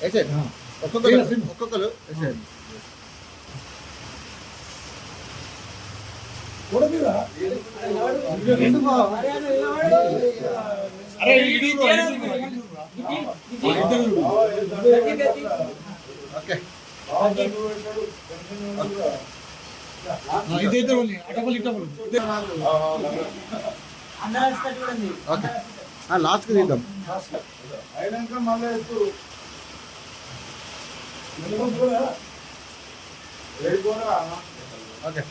వేసేయండి ఒక్కొక్కరు ఒక్కొక్కరు వేసేయండి ఓకే. ఓకే. లాస్ట్కి తీద్దాం అయినాక మళ్ళీ ఏడుకోరా ఓకే.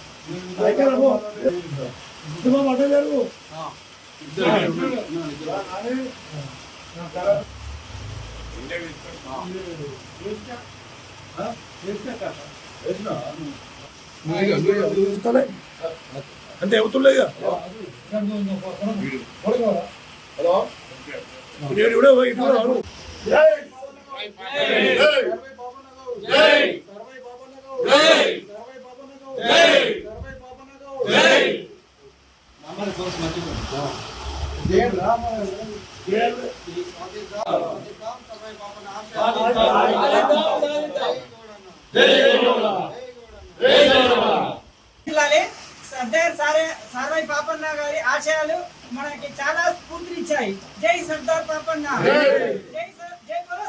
అంటే అవుతుండే ఇక. హలో? నేను కూడా పోయి ఇటు రాను. జై జై బాబన్న గౌడ్ జై సర్వై బాబన్న గౌడ్ జై సర్వై బాబన్న గౌడ్ జై సర్వై బాబన్న గౌడ్ జై మామూలు కోర్స్ మర్చిపోండి జై రామ జై జిల్లాలే సర్దార్ సారే సార్వై పాపన్న గారి ఆశయాలు మనకి చాలా స్ఫూర్తినిచ్చాయి జై సర్దార్ పాపన్న జై సర్- జై బోలో సర్దార్ సార్వై పాపన్నకి.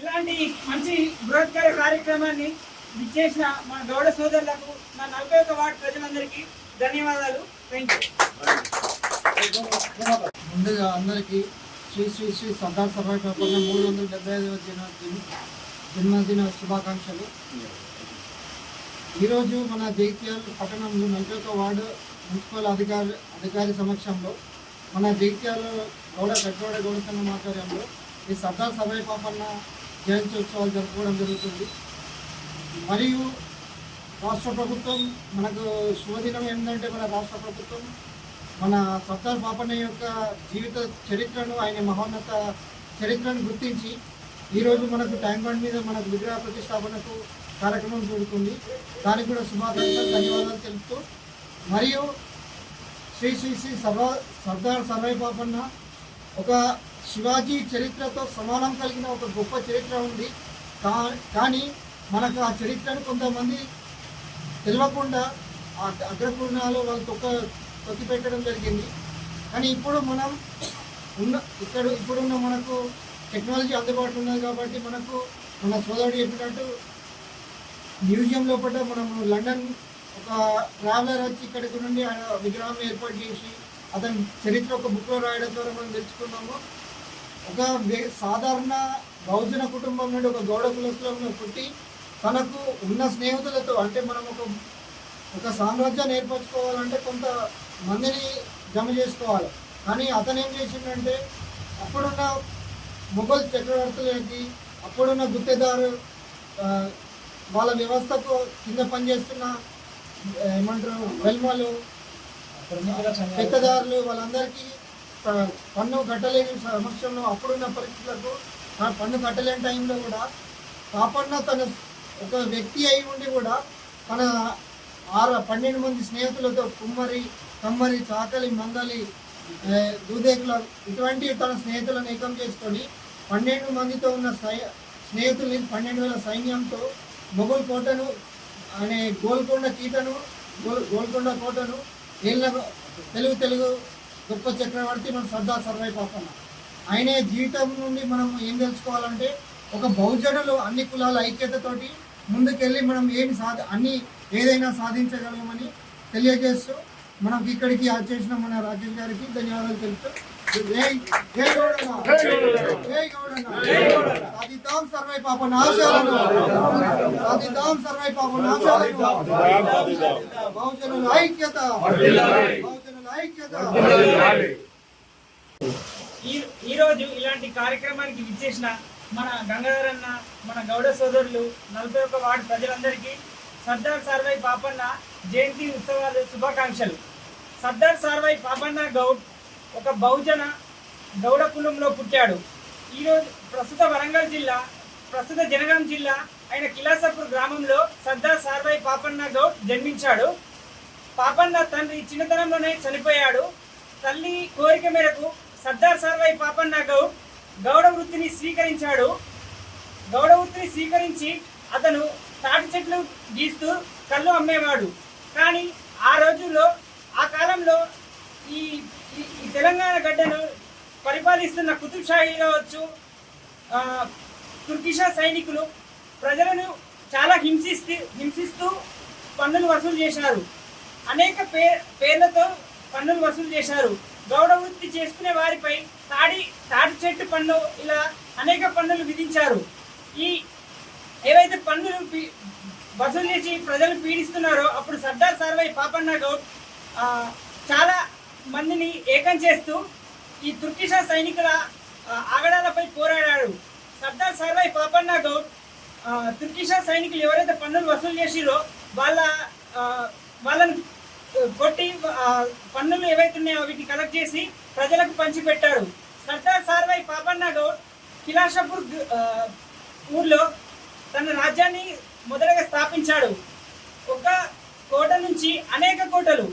ఇలాంటి మంచి బృహత్కర కార్యక్రమాన్ని విచ్చేసిన మా గౌడ సోదరులకు నా నలభై ఒక వార్డు ప్రజలందరికీ ధన్యవాదాలు. థ్యాంక్ యూ ముందుగా అందరికీ శ్రీ శ్రీ శ్రీ సర్దార్ సభాయ్ పాపన్న మూడు వందల డెబ్బై ఐదవ జన్మదిన జన్మదిన శుభాకాంక్షలు. ఈరోజు మన జైత్యాల పట్టణంలో నలభై ఒక వార్డు మున్సిపల్ అధికారి అధికారి సమక్షంలో మన జైత్యాల గౌడ పెద్దగౌడ గౌడ సంఘం ఆధ్వర్యంలో ఈ సర్దార్ సభాయ్ పాపన్న జయంతి ఉత్సవాలు జరుపుకోవడం జరుగుతుంది. మరియు రాష్ట్ర ప్రభుత్వం మనకు శుభదినం ఏంటంటే మన రాష్ట్ర ప్రభుత్వం మన సర్దార్ పాపన్న యొక్క జీవిత చరిత్రను ఆయన మహోన్నత చరిత్రను గుర్తించి ఈరోజు మనకు ట్యాంక్ బండ్ మీద మనకు విగ్రహ ప్రతిష్టాపనకు కార్యక్రమం జరుగుతుంది. దానికి కూడా శుభాకాంక్షలు ధన్యవాదాలు తెలుపుతూ. మరియు శ్రీ శ్రీ శ్రీ సర్వ సర్దార్ సర్వై పాపన్న ఒక శివాజీ చరిత్రతో సమానం కలిగిన ఒక గొప్ప చరిత్ర ఉంది. కా కానీ మనకు ఆ చరిత్రను కొంతమంది తెలియకుండా ఆ అగ్రపూర్ణాలు వాళ్ళు తొక్క తొక్కి పెట్టడం జరిగింది. కానీ ఇప్పుడు మనం ఉన్న ఇక్కడ ఇప్పుడున్న మనకు టెక్నాలజీ అందుబాటులో ఉన్నది కాబట్టి మనకు మన సోదరుడు చెప్పినట్టు మ్యూజియం లోపల మనం లండన్ ఒక ట్రావెలర్ వచ్చి ఇక్కడికి నుండి ఆయన విగ్రహం ఏర్పాటు చేసి అతని చరిత్ర ఒక బుక్లో రాయడం ద్వారా మనం తెలుసుకున్నాము. ఒక సాధారణ బహుజన కుటుంబం నుండి ఒక గౌడ కులస్తులను పుట్టి తనకు ఉన్న స్నేహితులతో అంటే మనం ఒక ఒక సామ్రాజ్యాన్ని ఏర్పరచుకోవాలంటే కొంత మందిని జమ చేసుకోవాలి. కానీ అతను ఏం చేసిందంటే అప్పుడున్న మొఘల్ చక్రవర్తులకి అప్పుడున్న గుత్తేదారు వాళ్ళ వ్యవస్థకు కింద పనిచేస్తున్న ఏమంటారు? వెల్మలు పెద్దదారులు వాళ్ళందరికీ ప- పన్ను కట్టలేని సమక్షంలో అప్పుడున్న పరిస్థితులకు ఆ పన్ను కట్టలేని టైంలో కూడా పాపన్న తన ఒక వ్యక్తి అయి ఉండి కూడా తన ఆరు పన్నెండు మంది స్నేహితులతో కుమ్మరి కమ్మరి చాకలి మందలి దూదేకుల ఇటువంటి తన స్నేహితులను ఏకం చేసుకొని పన్నెండు మందితో ఉన్న సై స్నేహితుల్ని పన్నెండు వేల సైన్యంతో మొగుల్ కోటను అనే గోల్కొండ కీటను గోల్ గోల్కొండ కోటను ఏళ్ళ తెలుగు తెలుగు గొప్ప చక్రవర్తి మన సర్దార్ సర్వై పాపన్న ఆయన జీవితం నుండి మనం ఏం తెలుసుకోవాలంటే ఒక బహుజనులు అన్ని కులాల ఐక్యతతోటి ముందుకెళ్ళి మనం ఏమి సాధ అన్ని ఏదైనా సాధించగలమని తెలియజేస్తూ మనం ఇక్కడికి చేసిన మన రాకేష్ గారికి ధన్యవాదాలు తెలుపుతూ సాధిద్దాం పాప నాశాలను సాధిద్దాం పాప నాశాలను బహుజనుల ఐక్యత బహుజనుల ఐక్యత ఈ ఈ రోజు ఇలాంటి కార్యక్రమానికి విచ్చేసిన మన గంగాధర్ అన్న మన గౌడ సోదరులు నలభై ఒక్క వార్డు ప్రజలందరికీ సర్దార్ సార్వై పాపన్న జయంతి ఉత్సవాలు శుభాకాంక్షలు. సర్దార్ సార్వై పాపన్న గౌడ్ ఒక బహుజన గౌడ కులంలో పుట్టాడు. ఈరోజు ప్రస్తుత వరంగల్ జిల్లా ప్రస్తుత జనగాం జిల్లా ఆయన కిలాసపూర్ గ్రామంలో సర్దార్ సార్వై పాపన్న గౌడ్ జన్మించాడు. పాపన్న తండ్రి చిన్నతనంలోనే చనిపోయాడు. తల్లి కోరిక మేరకు సర్దార్ సార్వై పాపన్న గౌడ్ గౌడ వృత్తిని స్వీకరించాడు. గౌడ వృత్తిని స్వీకరించి అతను తాటి చెట్లు గీస్తూ కళ్ళు అమ్మేవాడు. కానీ ఆ రోజుల్లో ఆ కాలంలో ఈ ఈ- తెలంగాణ గడ్డను పరిపాలిస్తున్న కుతుబ్ షాహీ కావచ్చు తుర్కిషా సైనికులు ప్రజలను చాలా హింసిస్తూ హింసిస్తూ పన్నులు వసూలు చేశారు. అనేక పే పేర్లతో పన్నులు వసూలు చేశారు. గౌడ వృత్తి చేసుకునే వారిపై తాడి తాటి చెట్టు పన్ను ఇలా అనేక పన్నులు విధించారు. ఈ ఏవైతే పన్నులు పీ- వసూలు చేసి ప్రజలు పీడిస్తున్నారో అప్పుడు సర్దార్ సర్వై పాపన్న గౌడ్ చాలా మందిని ఏకం చేస్తూ ఈ తుర్కిషా సైనికుల ఆగడాలపై పోరాడాడు. సర్దార్ సర్వై పాపన్న గౌడ్ తుర్కిషా సైనికులు ఎవరైతే పన్నులు వసూలు చేసిరో వాళ్ళ వాళ్ళని వాళ్ళను కొట్టి పన్నులు ఏవైతున్నాయో వీటిని కలెక్ట్ చేసి ప్రజలకు పంచిపెట్టాడు. సర్దార్ సార్వై పాపన్న గౌడ్ కిలాషపూర్ ఊర్లో తన రాజ్యాన్ని మొదటగా స్థాపించాడు. ఒక కోట నుంచి అనేక కోటలు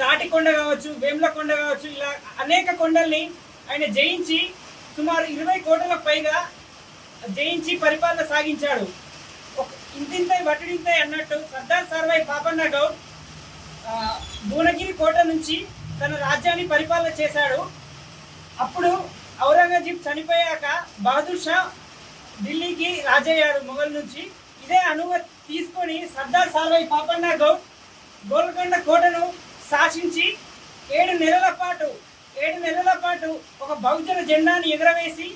తాటి కొండ కావచ్చు వేముల కొండ కావచ్చు ఇలా అనేక కొండల్ని ఆయన జయించి సుమారు ఇరవై కోటలకు పైగా జయించి పరిపాలన సాగించాడు. ఇంతింతై వటుడింతై అన్నట్టు సర్దార్ సర్వై పాపన్న గౌడ్ భువనగిరి కోట నుంచి తన రాజ్యాన్ని పరిపాలన చేశాడు. అప్పుడు ఔరంగజీబ్ చనిపోయాక బహదూర్ షా ఢిల్లీకి రాజయ్యాడు మొఘల్ నుంచి. ఇదే అనుమతి తీసుకొని సర్దార్ సాల్వై పాపన్న గౌడ్ గోల్కొండ కోటను శాసించి ఏడు నెలల పాటు ఏడు నెలల పాటు ఒక బహుజన జెండాను ఎగురవేసి